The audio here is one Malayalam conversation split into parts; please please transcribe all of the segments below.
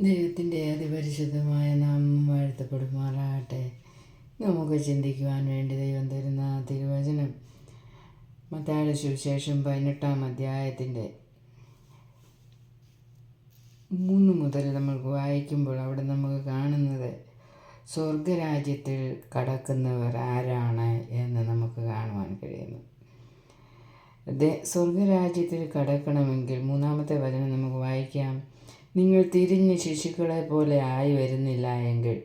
ദൈവത്തിന്റെ അതിപരിശുദ്ധമായ നാം വാഴ്ത്തപ്പെടുമാറാകട്ടെ. നമുക്ക് ചിന്തിക്കുവാൻ വേണ്ടി ദൈവം തരുന്ന തിരുവചനം മത്തായുടെ സുവിശേഷം പതിനെട്ടാം അധ്യായത്തിന്റെ മൂന്ന് മുതൽ നമ്മൾക്ക് വായിക്കുമ്പോൾ അവിടെ നമുക്ക് കാണുന്നത് സ്വർഗരാജ്യത്തിൽ കടക്കുന്നവർ ആരാണ് എന്ന് നമുക്ക് കാണുവാൻ കഴിയുന്നു. സ്വർഗരാജ്യത്തിൽ കടക്കണമെങ്കിൽ മൂന്നാമത്തെ വചനം നമുക്ക് വായിക്കാം. നിങ്ങൾ തിരിഞ്ഞ് ശിശുക്കളെ പോലെ ആയി വരുന്നില്ല എങ്കിൽ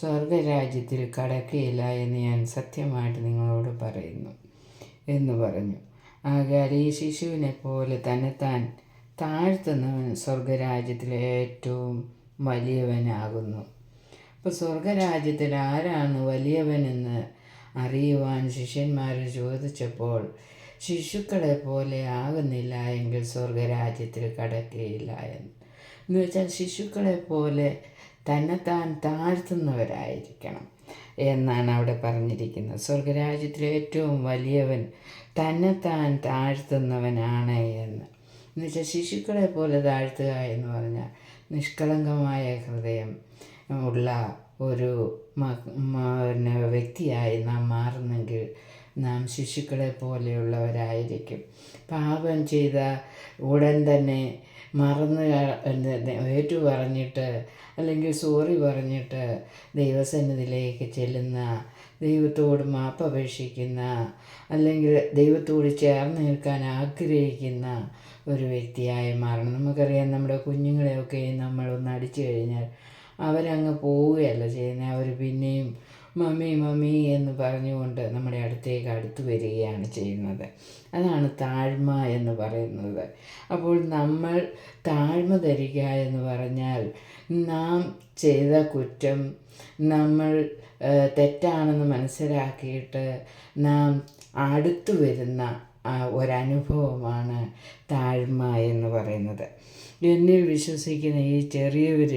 സ്വർഗരാജ്യത്തിൽ കടക്കുകയില്ല എന്ന് ഞാൻ സത്യമായിട്ട് നിങ്ങളോട് പറയുന്നു എന്ന് പറഞ്ഞു. ആകാൽ ഈ ശിശുവിനെ പോലെ താൻ താഴ്ത്തുന്നവൻ സ്വർഗരാജ്യത്തിലെ ഏറ്റവും വലിയവനാകുന്നു. അപ്പോൾ സ്വർഗരാജ്യത്തിൽ ആരാണ് വലിയവനെന്ന് അറിയുവാൻ ശിഷ്യന്മാർ ചോദിച്ചപ്പോൾ ശിശുക്കളെ പോലെ ആകുന്നില്ല എങ്കിൽ സ്വർഗരാജ്യത്തിൽ കടക്കുകയില്ല എന്ന്. എന്ന് വെച്ചാൽ ശിശുക്കളെ പോലെ തന്നെത്താൻ താഴ്ത്തുന്നവരായിരിക്കണം എന്നാണ് അവിടെ പറഞ്ഞിരിക്കുന്നത്. സ്വർഗരാജ്യത്തിലെ ഏറ്റവും വലിയവൻ തന്നെത്താൻ താഴ്ത്തുന്നവനാണ് എന്ന്. എന്നുവെച്ചാൽ ശിശുക്കളെ പോലെ താഴ്ത്തുക എന്ന് പറഞ്ഞാൽ നിഷ്കളങ്കമായ ഹൃദയം ഉള്ള ഒരു പിന്നെ വ്യക്തിയായി നാം മാറുന്നെങ്കിൽ നാം ശിശുക്കളെ പോലെയുള്ളവരായിരിക്കും. പാപം ചെയ്ത ഉടൻ തന്നെ മറന്ന് ഏറ്റു പറഞ്ഞിട്ട് അല്ലെങ്കിൽ സോറി പറഞ്ഞിട്ട് ദൈവസന്നിധിയിലേക്ക് ചെല്ലുന്ന ദൈവത്തോട് മാപ്പ് അപേക്ഷിക്കുന്ന അല്ലെങ്കിൽ ദൈവത്തോട് ചേർന്ന് നിൽക്കാൻ ആഗ്രഹിക്കുന്ന ഒരു വ്യക്തിയായി മാറണം. നമുക്കറിയാം നമ്മുടെ കുഞ്ഞുങ്ങളെയൊക്കെ നമ്മൾ ഒന്ന് അടിച്ചു കഴിഞ്ഞാൽ അവരങ്ങ് പോവുകയല്ല ചെയ്യുന്നത്. അവർ പിന്നെയും മമ്മി മമ്മി എന്ന് പറഞ്ഞുകൊണ്ട് നമ്മുടെ അടുത്തേക്ക് അടുത്ത് വരികയാണ് ചെയ്യുന്നത്. അതാണ് താഴ്മ എന്ന് പറയുന്നത്. അപ്പോൾ നമ്മൾ താഴ്മ ധരിക്കുക എന്ന് പറഞ്ഞാൽ നാം ചെയ്ത കുറ്റം നമ്മൾ തെറ്റാണെന്ന് മനസ്സിലാക്കിയിട്ട് നാം അടുത്തു വരുന്ന ഒരനുഭവമാണ് താഴ്മ എന്ന് പറയുന്നത്. എന്നിൽ വിശ്വസിക്കുന്ന ഈ ചെറിയവർ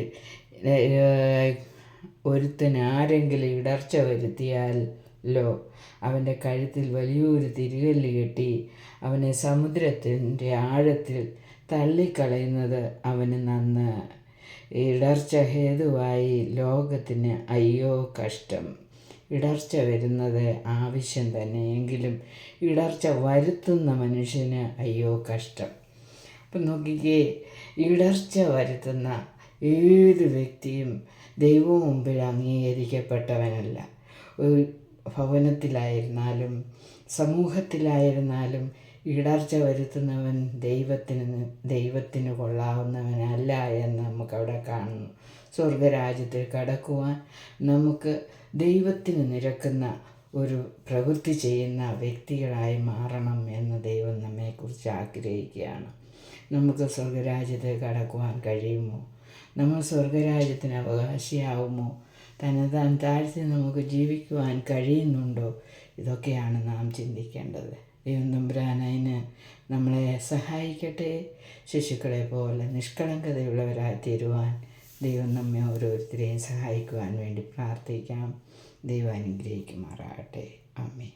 ഒരുത്തൻ ആരെങ്കിലും ഇടർച്ച വരുത്തിയാലോ അവന്റെ കഴുത്തിൽ വലിയൊരു തിരികല്ല് കെട്ടി അവനെ സമുദ്രത്തിന്റെ ആഴത്തിൽ തള്ളിക്കളയുന്നത് അവന് നന്ന്. ഇടർച്ച ഹേതുവായി ലോകത്തിന് അയ്യോ കഷ്ടം. ഇടർച്ച വരുന്നത് ആവശ്യം തന്നെയെങ്കിലും ഇടർച്ച വരുത്തുന്ന മനുഷ്യന് അയ്യോ കഷ്ടം. അപ്പം നോക്കിക്കേ ഇടർച്ച വരുത്തുന്ന ഏത് വ്യക്തിയും ദൈവം മുമ്പിൽ അംഗീകരിക്കപ്പെട്ടവനല്ല. ഒരു ഭവനത്തിലായിരുന്നാലും സമൂഹത്തിലായിരുന്നാലും ഇടർച്ച വരുത്തുന്നവൻ ദൈവത്തിന് ദൈവത്തിന് കൊള്ളാവുന്നവനല്ല എന്ന് നമുക്കവിടെ കാണുന്നു. സ്വർഗരാജ്യത്തിൽ കടക്കുവാൻ നമുക്ക് ദൈവത്തിന് നിരക്കുന്ന ഒരു പ്രവൃത്തി ചെയ്യുന്ന വ്യക്തികളായി മാറണം എന്ന് ദൈവം നമ്മെക്കുറിച്ച് ആഗ്രഹിക്കുകയാണ്. നമുക്ക് സ്വർഗരാജ്യത്തിൽ കടക്കുവാൻ കഴിയുമോ? നമ്മൾ സ്വർഗരാജ്യത്തിന് അവകാശിയാവുമോ? തനതാൻ താഴ്ത്തി നമുക്ക് ജീവിക്കുവാൻ കഴിയുന്നുണ്ടോ? ഇതൊക്കെയാണ് നാം ചിന്തിക്കേണ്ടത്. ദൈവം തമ്പുരാനതിന് നമ്മളെ സഹായിക്കട്ടെ. ശിശുക്കളെ പോലെ നിഷ്കളങ്കതയുള്ളവരായി തീരുവാൻ ദൈവം നമ്മെ ഓരോരുത്തരെയും സഹായിക്കുവാൻ വേണ്ടി പ്രാർത്ഥിക്കാം. ദൈവം അനുഗ്രഹിക്കുമാറാകട്ടെ. അമ്മേ